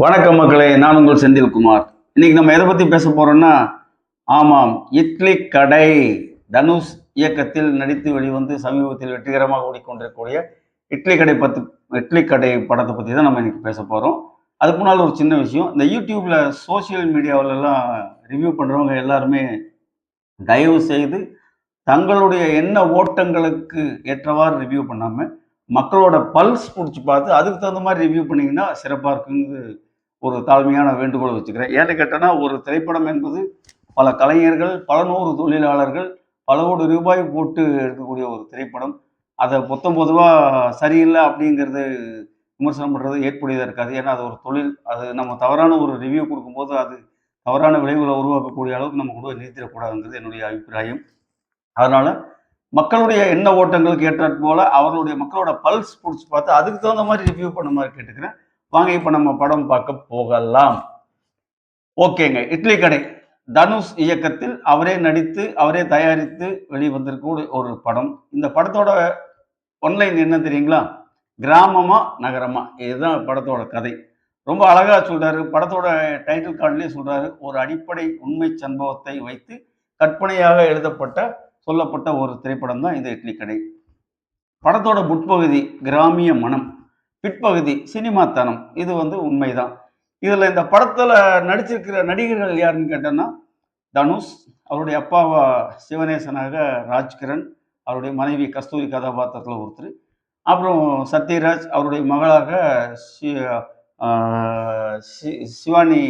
வணக்கம் மக்களே நான் உங்கள் செந்தில்குமார் இன்னைக்கு நம்ம எதை பற்றி பேச போறோம்னா ஆமாம் இட்லி கடை தனுஷ் இயக்கத்தில் நடித்து வெளிவந்து சமீபத்தில் வெற்றிகரமாக ஓடிக்கொண்டிருக்கக்கூடிய இட்லி கடை பத்து இட்லி கடை படத்தை பற்றி தான் நம்ம இன்னைக்கு பேச போகிறோம் அதுக்கு முன்னால் ஒரு சின்ன விஷயம் இந்த யூடியூப்ல சோஷியல் மீடியாவிலலாம் ரிவ்யூ பண்ணுறவங்க எல்லாருமே தயவு செய்து தங்களுடைய எண்ண ஓட்டங்களுக்கு ஏற்றவாறு ரிவ்யூ பண்ணாமல் மக்களோட பல்ஸ் பிடிச்சி பார்த்து அதுக்கு தகுந்த மாதிரி ரிவ்யூ பண்ணிங்கன்னா சிறப்பாக இருக்குங்கிறது ஒரு தாழ்மையான வேண்டுகோளை வச்சுக்கிறேன். ஏன்னு கேட்டோன்னா ஒரு திரைப்படம் என்பது பல கலைஞர்கள் பல நூறு தொழிலாளர்கள் பல கோடி ரூபாய் போட்டு எடுக்கக்கூடிய ஒரு திரைப்படம். அதை பொத்தம் பொதுவாக சரியில்லை அப்படிங்கிறது விமர்சனம் பண்ணுறது ஏற்புடையதாக இருக்காது. ஏன்னா அது ஒரு தொழில் அது நம்ம தவறான ஒரு ரிவ்யூ கொடுக்கும்போது அது தவறான விளைவுகளை உருவாக்கக்கூடிய அளவுக்கு நம்ம கூட நிறுத்திடக்கூடாதுங்கிறது என்னுடைய அபிப்பிராயம். அதனால் மக்களுடைய எண்ண ஓட்டங்களுக்கு ஏற்றாற் போல் அவர்களுடைய மக்களோட பல்ஸ் பிடிச்சி பார்த்து அதுக்கு தகுந்த மாதிரி ரிவ்யூ பண்ண மாதிரி கேட்டுக்கிறேன். வாங்க இப்போ நம்ம படம் பார்க்க போகலாம். ஓகேங்க இட்லி கடை. தனுஷ் இயக்கத்தில் அவரே நடித்து அவரே தயாரித்து வெளிவந்திருக்கக்கூடிய ஒரு படம். இந்த படத்தோட ஒன்லைன் என்ன தெரியுங்களா? கிராமமா நகரமா? இதுதான் படத்தோட கதை. ரொம்ப அழகா சொல்றாரு. படத்தோட டைட்டில் கார்டுலேயே சொல்றாரு. ஒரு அடிப்படை உண்மை சம்பவத்தை வைத்து கற்பனையாக எழுதப்பட்ட சொல்லப்பட்ட ஒரு திரைப்படம் தான் இந்த இட்லி கடை. படத்தோட முற்பகுதி கிராமிய மனம். பிற்பகுதி சினிமாத்தனம் இது வந்து உண்மைதான். இதில் இந்த படத்தில் நடிச்சிருக்கிற நடிகர்கள் யாருன்னு கேட்டோன்னா தனுஷ் அவருடைய அப்பாவா சிவநேசனாக ராஜ்கிரண் அவருடைய மனைவி கஸ்தூரி கதாபாத்திரத்தில் ஒருத்தர். அப்புறம் சத்யராஜ் அவருடைய மகளாக சி சிவானி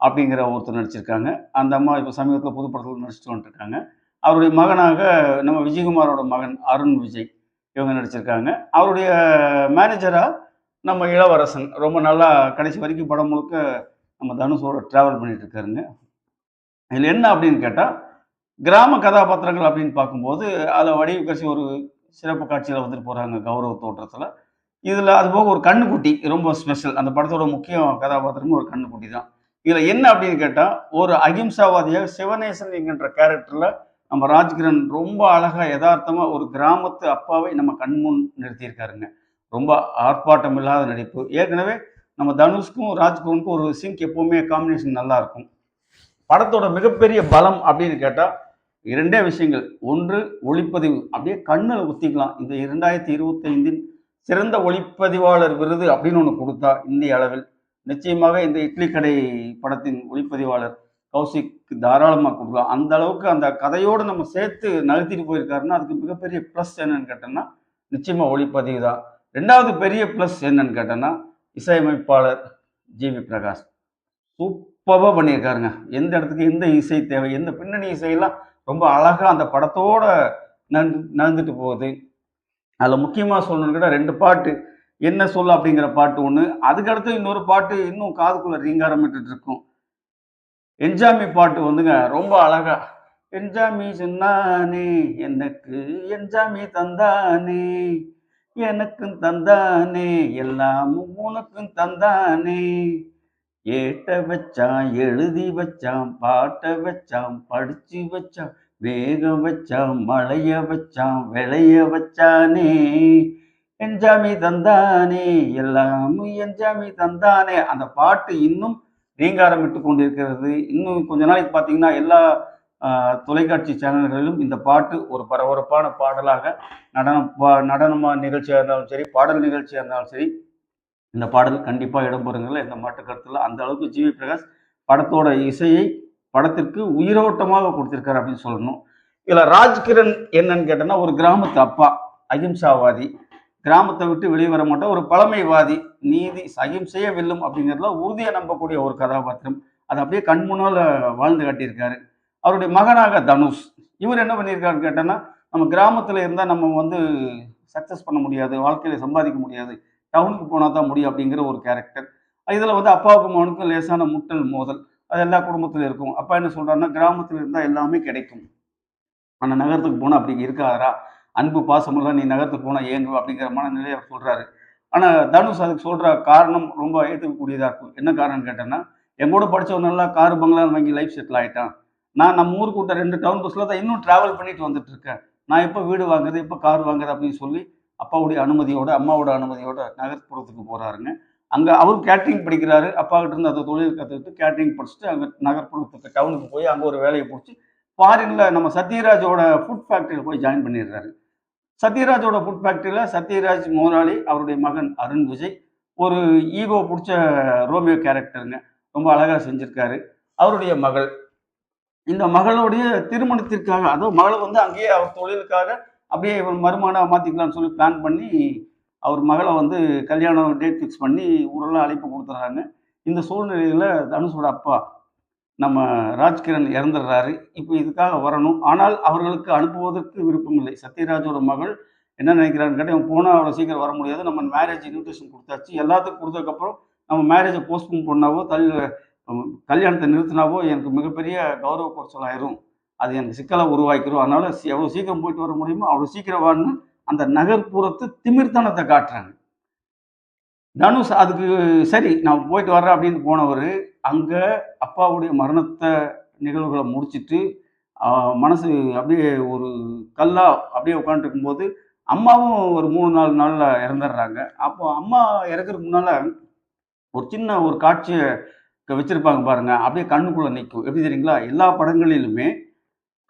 அப்படிங்கிற ஒருத்தர் நடிச்சிருக்காங்க. அந்த அம்மா இப்போ சமீபத்தில் புதுப்படத்தில் நடிச்சுட்டு வந்துருக்காங்க அவருடைய மகனாக நம்ம விஜயகுமாரோட மகன் அருண் விஜய். இவங்க நடிச்சிருக்காங்க. அவருடைய மேனேஜராக நம்ம இளவரசன். ரொம்ப நல்லா கடைசி வரைக்கும் படம் முழுக்க நம்ம தனுஷோட ட்ராவல் பண்ணிட்டு இருக்காருங்க. இதில் என்ன அப்படின்னு கேட்டால் கிராம கதாபாத்திரங்கள் அப்படின்னு பார்க்கும்போது அதில் கட்சி ஒரு சிறப்பு காட்சியில் வந்துட்டு போகிறாங்க கௌரவ தோற்றத்தில். இதில் அதுபோக ஒரு கண்ணுக்குட்டி ரொம்ப ஸ்பெஷல் அந்த படத்தோட முக்கிய கதாபாத்திரமும் ஒரு கண்ணுக்குட்டி தான் இதில் என்ன அப்படின்னு கேட்டால் ஒரு அகிம்சாவாதியாக சிவநேசன் என்கின்ற கேரக்டரில் நம்ம ராஜ்கிரண் ரொம்ப அழகாக யதார்த்தமாக ஒரு கிராமத்து அப்பாவை நம்ம கண்முன் நிறுத்தியிருக்காருங்க. ரொம்ப ஆர்ப்பாட்டம் இல்லாத நடிப்பு. ஏற்கனவே நம்ம தனுஷ்க்கும் ராஜ்கிரனுக்கும் ஒரு சிங்க் எப்போவுமே காம்பினேஷன் நல்லா இருக்கும். படத்தோட மிகப்பெரிய பலம் அப்படின்னு கேட்டால் இரண்டே விஷயங்கள். ஒன்று ஒளிப்பதிவு. அப்படியே கண்ணில் குத்திக்கலாம். இந்த இரண்டாயிரத்தி இருபத்தைந்தின் சிறந்த ஒளிப்பதிவாளர் விருது அப்படின்னு ஒன்று கொடுத்தா இந்திய அளவில் நிச்சயமாக இந்த இட்லி கடை படத்தின் ஒளிப்பதிவாளர் கௌசிக் தாராளமாக கொடுக்கலாம். அந்த அளவுக்கு அந்த கதையோடு நம்ம சேர்த்து நகர்த்திட்டு போயிருக்காருன்னா அதுக்கு மிகப்பெரிய ப்ளஸ் என்னன்னு கேட்டோம்னா நிச்சயமாக ஒளிப்பதிவு தான். ரெண்டாவது பெரிய ப்ளஸ் என்னன்னு கேட்டோம்னா இசையமைப்பாளர் ஜிவி பிரகாஷ். சூப்பராக பண்ணியிருக்காருங்க. எந்த இடத்துக்கு எந்த இசை தேவை எந்த பின்னணி இசையெல்லாம் ரொம்ப அழகாக அந்த படத்தோட நகர்ந்து போகுது. அதில் முக்கியமாக சொல்லணும்னு கேட்டால் ரெண்டு பாட்டு என்ன சொல்ல அப்படிங்கிற பாட்டு ஒன்று அதுக்கடுத்து இன்னொரு பாட்டு இன்னும் காதுக்குள்ளே ரீங்காரமிட்டு இருக்கும். என்ஜாமி பாட்டு வந்துங்க ரொம்ப அழகா. என்ஜாமி சொன்னானே எனக்கு என்ஜாமி தந்தானே எனக்கும் தந்தானே எல்லாமும் உனக்கும் தந்தானே. ஏட்ட வச்சான் எழுதி வச்சான் பாட்ட வச்சான் படிச்சு வச்சான் வேக வச்சான் மழைய வச்சான் விளைய வச்சானே. என்ஜாமி தந்தானே எல்லாமும் என்ஜாமி தந்தானே. அந்த பாட்டு இன்னும் ரீங்காரமிட்டு கொண்டிருக்கிறது. இன்னும் கொஞ்ச நாளைக்கு பார்த்தீங்கன்னா எல்லா தொலைக்காட்சி சேனல்களிலும் இந்த பாட்டு ஒரு பரபரப்பான பாடலாக நடனம் பா நடனமாக நிகழ்ச்சியாக இருந்தாலும் சரி பாடல் நிகழ்ச்சியாக இருந்தாலும் சரி இந்த பாடல் கண்டிப்பாக இடம்பெறுங்கள்ல இந்த மாட்டு கருத்தில் அந்த அளவுக்கு ஜிவி பிரகாஷ் படத்தோட இசையை படத்திற்கு உயிரோட்டமாக கொடுத்திருக்காரு அப்படின்னு சொல்லணும். இதில் ராஜ்கிரண் என்னன்னு கேட்டோன்னா ஒரு கிராமத்து அப்பா அகிம்சாவாதி. கிராமத்தை விட்டு வெளியே வர மாட்டோம். ஒரு பழமைவாதி நீதி அகிம்சையே வெல்லும் அப்படிங்கிறதுல உறுதியை நம்பக்கூடிய ஒரு கதாபாத்திரம். அதை அப்படியே கண் முன்னால் வாழ்ந்து காட்டியிருக்காரு. அவருடைய மகனாக தனுஷ். இவர் என்ன பண்ணியிருக்காருன்னு கேட்டோன்னா நம்ம கிராமத்தில் இருந்தால் நம்ம வந்து சக்ஸஸ் பண்ண முடியாது வாழ்க்கையில் சம்பாதிக்க முடியாது. டவுனுக்கு போனால் தான் முடியும் அப்படிங்கிற ஒரு கேரக்டர் இதில் வந்து அப்பாவுக்கும் மகனுக்கும் லேசான முட்டல் மோதல். அது எல்லா குடும்பத்திலும் இருக்கும். அப்பா என்ன சொல்கிறாருன்னா கிராமத்தில் இருந்தால் எல்லாமே கிடைக்கும். ஆனால் நகரத்துக்கு போனால் அப்படி இருக்காதரா அன்பு பாசமெல்லாம் நீ நகரத்துக்கு போனால் ஏங்கு அப்படிங்கிற மனநிலையை அவர் சொல்கிறாரு ஆனால் தனுஷ் அதுக்கு சொல்கிற காரணம் ரொம்ப ஏற்றுக்கக்கூடியதாக இருக்கும். என்ன காரணம் கேட்டேன்னா எங்கூட படித்தவன் நல்லா கார் பங்களா வாங்கி லைஃப் செட்டில் ஆகிட்டான் நான் நம்ம ஊருக்கு விட்ட ரெண்டு டவுன் பஸ்ஸில் தான் இன்னும் ட்ராவல் பண்ணிட்டு வந்துட்டு இருக்கேன். நான் எப்போ வீடு வாங்குறது எப்போ கார் வாங்குறது அப்படின்னு சொல்லி அப்பாவுடைய அனுமதியோட அம்மாவோட அனுமதியோட நகர்ப்புறத்துக்கு போகிறாருங்க அங்கே அவர் கேட்ரிங் படிக்கிறாரு. அப்பாக்கிட்ட இருந்து அந்த தொழில் கற்றுக்கிட்டு கேட்ரிங் படிச்சுட்டு அங்கே நகர்ப்புறத்துக்கு டவுனுக்கு போய் அங்கே ஒரு வேலையை பிடிச்சி ஃபாரினில் நம்ம சத்யராஜோட ஃபுட் ஃபேக்ட்ரியில் போய் ஜாயின் பண்ணிடுறாரு. சத்யராஜோட ஃபுட் ஃபேக்ட்ரியில் சத்யராஜ் முதலாளி அவருடைய மகன் அருண் விஜய். ஒரு ஈகோ பிடிச்ச ரோமியோ கேரக்டருங்க. ரொம்ப அழகாக செஞ்சுருக்காரு. அவருடைய மகள். இந்த மகளுடைய திருமணத்திற்காக அதுவும் மகளை வந்து அங்கேயே அவர் தொழிலுக்காக அப்படியே இவர் மருமகனை மாற்றிக்கலாம்னு சொல்லி பிளான் பண்ணி அவர் மகளை வந்து கல்யாணம் டேட் ஃபிக்ஸ் பண்ணி ஊரெல்லாம் அழைப்பு கொடுத்துட்றாங்க இந்த சூழ்நிலையில் தனுஷோட அப்பா நம்ம ராஜ்கிரண் இறந்துடுறாரு. இப்போ இதுக்காக வரணும். ஆனால் அவர்களுக்கு அனுப்புவதற்கு விருப்பம் இல்லை சத்யராஜோட மகள் என்ன நினைக்கிறான்னு கேட்டால் இவன் போனால் அவ்வளோ சீக்கிரம் வர முடியாது. நம்ம மேரேஜ் இன்விடேஷன் கொடுத்தாச்சு. எல்லாத்துக்கும் கொடுத்ததுக்கப்புறம் நம்ம மேரேஜை போஸ்ட்போன் பண்ணாவோ தல் கல்யாணத்தை நிறுத்தினாவோ எனக்கு மிகப்பெரிய கௌரவ குறைச்சல் ஆயிரும். அது எனக்கு சிக்கலை உருவாக்கிடும் அதனால எவ்வளோ சீக்கிரம் போயிட்டு வர முடியுமோ அவ்வளோ சீக்கிரம் வான்னு அந்த நகர்ப்புறத்து திமிர்த்தனத்தை காட்டுறாங்க. தனுஷ் அதுக்கு சரி நான் போயிட்டு வர்றேன் அப்படின்னு போனவர் அங்கே அப்பாவுடைய மரணத்தை நிகழ்வுகளை முடிச்சிட்டு மனசு அப்படியே ஒரு கல்லா அப்படியே உட்காந்துருக்கும் போது அம்மாவும் ஒரு மூணு நாலு நாளில் இறந்துடுறாங்க. அப்போ அம்மா இறக்குறதுக்கு முன்னால் ஒரு சின்ன ஒரு காட்சியை வச்சுருப்பாங்க பாருங்க. அப்படியே கண்ணுக்குள்ளே நிற்கும் எப்படி தெரியுங்களா? எல்லா படங்களிலுமே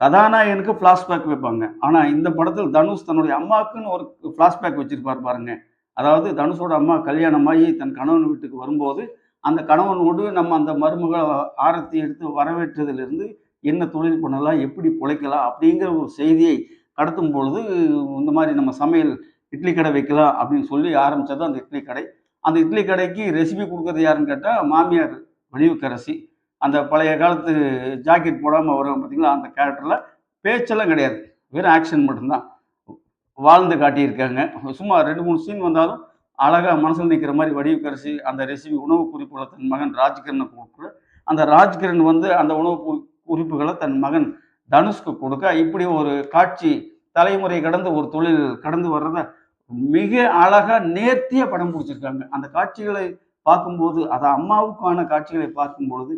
கதாநாயகனுக்கு ஃப்ளாஷ்பேக் வைப்பாங்க. ஆனால் இந்த படத்தில் தனுஷ் தன்னுடைய அம்மாவுக்குன்னு ஒரு ஃப்ளாஷ்பேக் வச்சிருப்பார் பாருங்க. அதாவது தனுஷோட அம்மா கல்யாணமாகி தன் கணவன் வீட்டுக்கு வரும்போது அந்த கணவனோடு நம்ம அந்த மருமக ஆரத்தி எடுத்து வரவேற்றதிலிருந்து என்ன தொழில் பண்ணலாம் எப்படி பிழைக்கலாம் அப்படிங்கிற ஒரு செய்தியை கடத்தும் பொழுது இந்த மாதிரி நம்ம சமையல் இட்லி கடை வைக்கலாம் அப்படின்னு சொல்லி ஆரம்பித்தது அந்த இட்லி கடை. அந்த இட்லி கடைக்கு ரெசிபி கொடுக்குறது யாருன்னு கேட்டால் மாமியார் வடிவுக்கரசி அந்த பழைய காலத்து ஜாக்கெட் போடாமல் வரும் பார்த்தீங்களா அந்த கேரக்டரில் பேச்செல்லாம் கிடையாது. வெறும் ஆக்ஷன் மட்டும்தான். வாழ்ந்து காட்டியிருக்காங்க. சும்மா ரெண்டு மூணு சீன் வந்தாலும் அழகாக மனசில் நிற்கிற மாதிரி வடிவுக்கரசி அந்த ரெசிபி உணவு குறிப்புகளை தன் மகன் ராஜ்கிரனை கொடுக்குற அந்த ராஜ்கிரண் வந்து அந்த உணவு குறிப்புகளை தன் மகன் தனுஷ்க்கு கொடுக்க இப்படி ஒரு காட்சி தலைமுறை கடந்து ஒரு தொழில் கடந்து வர்றத மிக அழகா நேர்த்தியாக படம் பிடிச்சிருக்காங்க. அந்த காட்சிகளை பார்க்கும்போது அது அம்மாவுக்கான காட்சிகளை பார்க்கும்பொழுது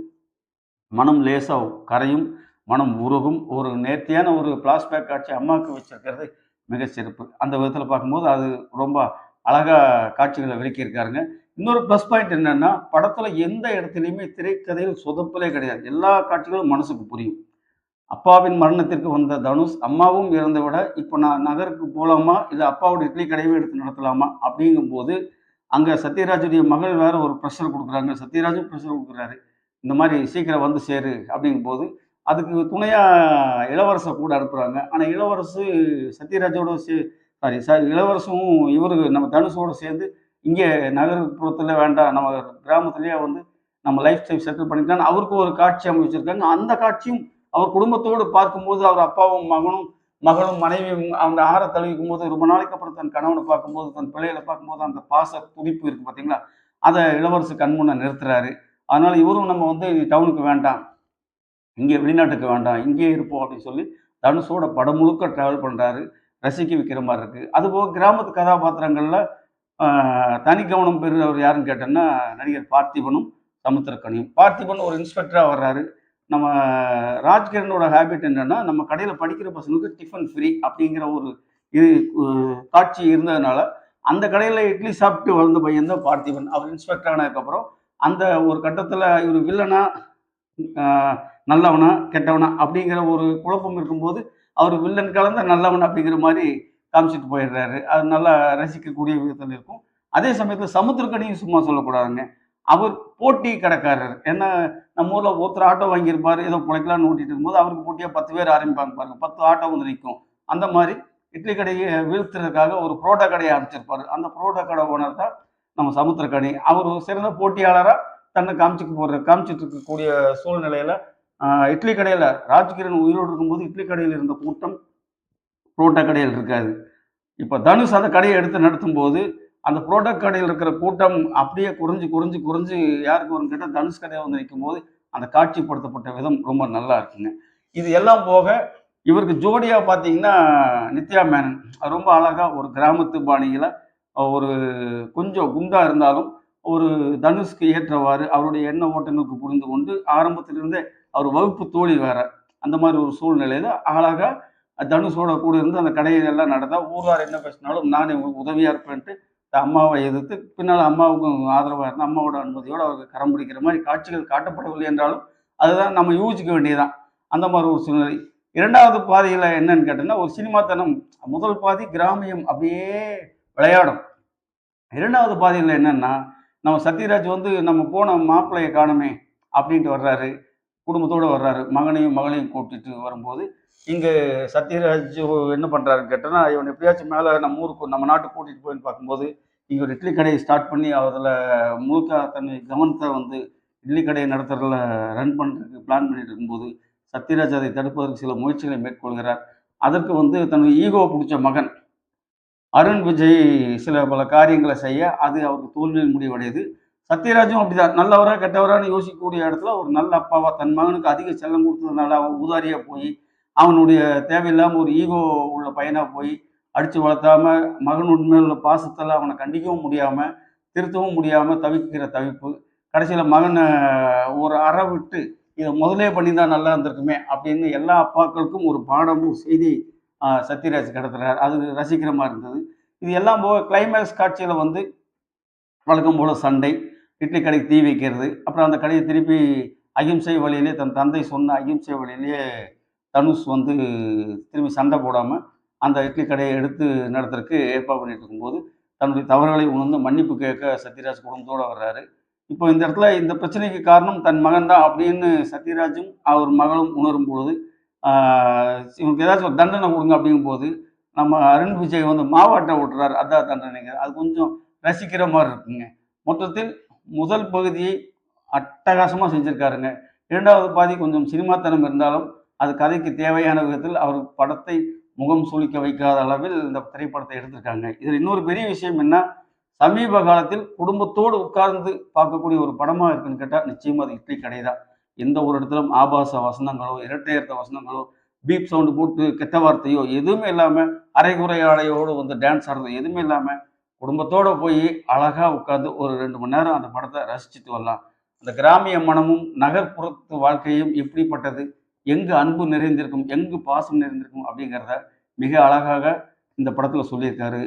மனம் லேசா கரையும் மனம் உருகும் ஒரு நேர்த்தியான ஒரு பிளாஸ்பேக் காட்சி அம்மாவுக்கு வச்சிருக்கிறது மிக சிறப்பு. அந்த விதத்தில் பார்க்கும்போது அது ரொம்ப அழகா காட்சிகளை விளக்கியிருக்காருங்க. இன்னொரு ப்ளஸ் பாயிண்ட் என்னென்னா படத்தில் எந்த இடத்துலையுமே திரைக்கதையில் சொதப்பலே கிடையாது. எல்லா காட்சிகளும் மனசுக்கு புரியும். அப்பாவின் மரணத்திற்கு வந்த தனுஷ் அம்மாவும் இறந்து விட இப்போ நான் நகருக்கு போகலாமா இல்லை அப்பாவோட இட்லி கடையவே எடுத்து நடத்தலாமா? அப்படிங்கும்போது அங்கே சத்யராஜுடைய மகள் வேற ஒரு ப்ரெஷர் கொடுக்குறாங்க. சத்யராஜும் ப்ரெஷர் கொடுக்குறாரு. இந்த மாதிரி சீக்கிரம் வந்து சேரு அப்படிங்கும்போது அதுக்கு துணையாக இளவரசை கூட அனுப்புகிறாங்க ஆனால் இளவரசு சத்யராஜோட சே சாரி சார் இளவரசும் இவரு நம்ம தனுஷோடு சேர்ந்து இங்கே நகர்ப்புறத்தில் வேண்டாம் நம்ம கிராமத்துலேயே வந்து நம்ம லைஃப் ஸ்டைல் செட்டில் பண்ணிக்கலாம் அவருக்கு ஒரு காட்சி அமைச்சிருக்காங்க. அந்த காட்சியும் அவர் குடும்பத்தோடு பார்க்கும்போது அவர் அப்பாவும் மகனும் மகளும் மனைவியும் அந்த ஆற தழுவிக்கும் போது ரொம்ப நாளைக்கு அப்புறம் தன் கணவனை பார்க்கும்போது தன் பிள்ளைகளை பார்க்கும்போது அந்த பாச துடிப்பு இருக்கு பார்த்தீங்களா அதை இளவரசு கண்முன்ன நிறுத்துறாரு. அதனால இவரும் நம்ம வந்து டவுனுக்கு வேண்டாம் இங்கே வெளிநாட்டுக்கு வேண்டாம் இங்கேயே இருப்போம் அப்படின்னு சொல்லி தனுஷோட படம் முழுக்க ட்ராவல் பண்ணுறாரு ரசிக்க வைக்கிற மாதிரி இருக்குது அதுபோக கிராமத்து கதாபாத்திரங்களில் தனி கவனம் பெறுகிறவர் யாருன்னு கேட்டோம்னா நடிகர் பார்த்திபனும் சமுத்திரக்கனியும். பார்த்திபன் ஒரு இன்ஸ்பெக்டராக வர்றாரு. நம்ம ராஜ்கிரனோட ஹேபிட் என்னன்னா நம்ம கடையில் படிக்கிற பசங்களுக்கு டிஃபன் ஃப்ரீ அப்படிங்கிற ஒரு இது காட்சி இருந்ததுனால அந்த கடையில் இட்லி சாப்பிட்டு வளர்ந்த பையன் தான் பார்த்திபன். அவர் இன்ஸ்பெக்டர் ஆனதுக்கப்புறம் அந்த ஒரு கட்டத்தில் இவர் வில்லனா நல்லவனா கெட்டவனா அப்படிங்கிற ஒரு குழப்பம் இருக்கும்போது அவர் வில்லன் கலந்த நல்லவன் அப்படிங்கிற மாதிரி காமிச்சிட்டு போயிடுறாரு. அது நல்லா ரசிக்கக்கூடிய விதத்தில் இருக்கும். அதே சமயத்தில் சமுத்திரக்கடியும் சும்மா சொல்லக்கூடாதுங்க. அவர் போட்டி கடைக்காரர். ஏன்னா நம்ம ஊரில் ஒருத்தர் ஆட்டோ வாங்கியிருப்பார் ஏதோ பிழைக்கலாம்னு ஓட்டிட்டு இருக்கும்போது அவருக்கு போட்டியாக பத்து பேர் ஆரம்பிப்பாங்க பாருங்க. பத்து ஆட்டோ வந்து நிற்கும். அந்த மாதிரி இட்லி கடையை வீழ்த்துறதுக்காக ஒரு புரோட்டா கடையை அமைச்சிருப்பாரு அந்த புரோட்டா கடை ஓனர் தான் நம்ம சமுத்திரக்கனி. அவர் ஒரு சிறந்த போட்டியாளராக தன்னை காமிச்சுக்க போடுற காமிச்சிட்டு இருக்கக்கூடிய சூழ்நிலையில இட்லி கடையில் ராஜ்கிரண் உயிரோடு இருக்கும்போது இட்லி கடையில் இருந்த கூட்டம் புரோட்டா கடையில் இருக்காது. இப்போ தனுஷ் அந்த கடையை எடுத்து நடத்தும் போது அந்த புரோட்டா கடையில் இருக்கிற கூட்டம் அப்படியே குறைஞ்சு குறைஞ்சு குறைஞ்சு யாருக்கு வரும் கேட்டால் தனுஷ் கடையை வந்து நிற்கும் போது அந்த காட்சிப்படுத்தப்பட்ட விதம் ரொம்ப நல்லா இருக்குங்க. இது எல்லாம் போக இவருக்கு ஜோடியாக பார்த்தீங்கன்னா நித்யா மேனன். அது ரொம்ப அழகாக ஒரு கிராமத்து பாணியில் ஒரு கொஞ்சம் குண்டாக இருந்தாலும் ஒரு தனுஷ்க்கு ஏற்றவாறு அவருடைய எண்ண ஓட்டங்களுக்கு புரிந்து கொண்டு ஆரம்பத்திலிருந்தே அவர் வகுப்பு தோழி வேற. அந்த மாதிரி ஒரு சூழ்நிலையில அழகா தனுஷோட கூட இருந்து அந்த கடையெல்லாம் நடந்தா ஊரார் என்ன பேசினாலும் நான் இவங்களுக்கு உதவியா இருப்பேன்ட்டு அம்மாவை எதிர்த்து பின்னால் அம்மாவுக்கும் ஆதரவாக இருந்து அம்மாவோட அனுமதியோடு அவருக்கு கரம் பிடிக்கிற மாதிரி காட்சிகள் காட்டப்படவில்லை என்றாலும் அதுதான் நம்ம யூகிக்க வேண்டியதுதான். அந்த மாதிரி ஒரு சூழ்நிலை. இரண்டாவது பாதியில் என்னன்னு கேட்டோம்னா ஒரு சினிமாத்தனம். முதல் பாதி கிராமியம் அப்படியே விளையாடும். இரண்டாவது பாதியில் என்னன்னா நம்ம சத்யராஜ் வந்து நம்ம போன மாப்பிள்ளையை காணுமே அப்படின்ட்டு வர்றாரு. குடும்பத்தோடு வர்றாரு. மகனையும் மகளையும் கூட்டிட்டு வரும்போது இங்கே சத்யராஜ் என்ன பண்ணுறாருன்னு கேட்டோன்னா இவன் எப்படியாச்சும் மேலே நம்ம ஊருக்கு நம்ம நாட்டுக்கு கூட்டிகிட்டு போயின்னு பார்க்கும்போது இங்கே ஒரு இட்லி கடையை ஸ்டார்ட் பண்ணி அதில் முழுக்க தன்னை கவனத்தை வந்து இட்லி கடையை நடத்துறதுல ரன் பண்ணுறதுக்கு பிளான் பண்ணிட்டு இருக்கும்போது சத்யராஜ் அதை தடுப்பதற்கு சில முயற்சிகளை மேற்கொள்கிறார். அதற்கு வந்து தனது ஈகோ பிடிச்ச மகன் அருண் விஜய் சில பல காரியங்களை செய்ய அது அவருக்கு தோல்வியில் முடிவடையுது. சத்யராஜும் அப்படிதான். நல்லவரா கெட்டவரான்னு யோசிக்கக்கூடிய இடத்துல ஒரு நல்ல அப்பாவா தன் மகனுக்கு அதிக செல்லம் கொடுத்ததுனால அவன் ஊதாரியா போய் அவனுடைய தேவையில்லாமல் ஒரு ஈகோ உள்ள பையனா போய் அடிச்சு வளர்த்தாம மகன் உண்மையில் உள்ள பாசத்தில் அவனை கண்டிக்கவும் முடியாம திருத்தவும் முடியாம தவிக்கிற தவிப்பு கடைசியில் மகனை ஒரு அற விட்டு இதை முதலே பண்ணியிருந்தா நல்லா இருந்திருக்குமே அப்படின்னு எல்லா அப்பாக்களுக்கும் ஒரு பாடமும் செய்தி சத்யராஜ் கடத்துறாரு. அது ரசிக்கிற மாதிரி இருந்தது. இது எல்லாம் போக கிளைமேக்ஸ் காட்சியில் வந்து வழக்கம் போல சண்டை. இட்லி கடைக்கு தீ வைக்கிறது அப்புறம் அந்த கடையை திருப்பி அகிம்சை வழியிலே தன் தந்தை சொன்ன அகிம்சை வழியிலேயே தனுஷ் வந்து திரும்பி சண்டை போடாமல் அந்த இட்லி கடையை எடுத்து நடத்துறதுக்கு ஏற்பாடு பண்ணிட்டு இருக்கும்போது தன்னுடைய தவறுகளை உணர்ந்து மன்னிப்பு கேட்க சத்யராஜ் குடும்பத்தோடு வர்றாரு. இப்போ இந்த இடத்துல இந்த பிரச்சனைக்கு காரணம் தன் மகன் தான் அப்படின்னு சத்யராஜும் அவர் மகளும் உணரும் பொழுது இவனுக்கு ஏதாச்சும் ஒரு தண்டனை கொடுங்க அப்படிங்கும்போது நம்ம அருண் விஜய் வந்து மாவாட்டை ஓட்டுறாரு அதான் தண்டனைங்க. அது கொஞ்சம் ரசிக்கிற மாதிரி இருக்குங்க. மொத்தத்தில் முதல் பகுதியை அட்டகாசமாக செஞ்சுருக்காருங்க. இரண்டாவது பாதி கொஞ்சம் சினிமாத்தனம் இருந்தாலும் அது கதைக்கு தேவையான விதத்தில் அவர் படத்தை முகம் சுளிக்க வைக்காத அளவில் இந்த திரைப்படத்தை எடுத்திருக்காங்க. இதில் இன்னொரு பெரிய விஷயம் என்ன? சமீப காலத்தில் குடும்பத்தோடு உட்கார்ந்து பார்க்கக்கூடிய ஒரு படமாக இருக்குன்னு கேட்டால் நிச்சயமாக அது இட்லி கடை எந்த ஒரு இடத்திலும் ஆபாச வசனங்களோ இரட்டையர்த்த வசனங்களோ பீப் சவுண்டு போட்டு கெட்ட வார்த்தையோ எதுவுமே இல்லாமல் அரைகுறை ஆடையோடு வந்து டான்ஸ் ஆடுறது எதுவுமே இல்லாமல் குடும்பத்தோடு போய் அழகாக உட்காந்து ஒரு ரெண்டு மணி நேரம் அந்த படத்தை ரசிச்சுட்டு வரலாம். அந்த கிராமிய மனமும் நகர்ப்புறத்து வாழ்க்கையும் எப்படிப்பட்டது? எங்கு அன்பு நிறைந்திருக்கும்? எங்கு பாசம் நிறைந்திருக்கும்? அப்படிங்கிறத மிக அழகாக இந்த படத்தில் சொல்லியிருக்காரு.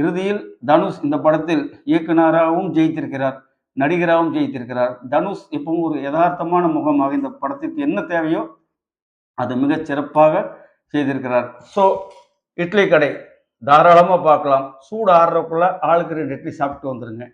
இறுதியில் தனுஷ் இந்த படத்தில் இயக்குனராகவும் ஜெயித்திருக்கிறார் நடிகராகவும் ஜெயித்திருக்கிறார். தனுஷ் எப்பவும் ஒரு யதார்த்தமான முகமாக இந்த படத்திற்கு என்ன தேவையோ அதை மிகச் சிறப்பாக செய்திருக்கிறார். ஸோ இட்லி கடை. தாராளமாக பார்க்கலாம். சூடு ஆடுறதுக்குள்ள ஆளுக்கு ரெண்டு இட்லி சாப்பிட்டு வந்துருங்க.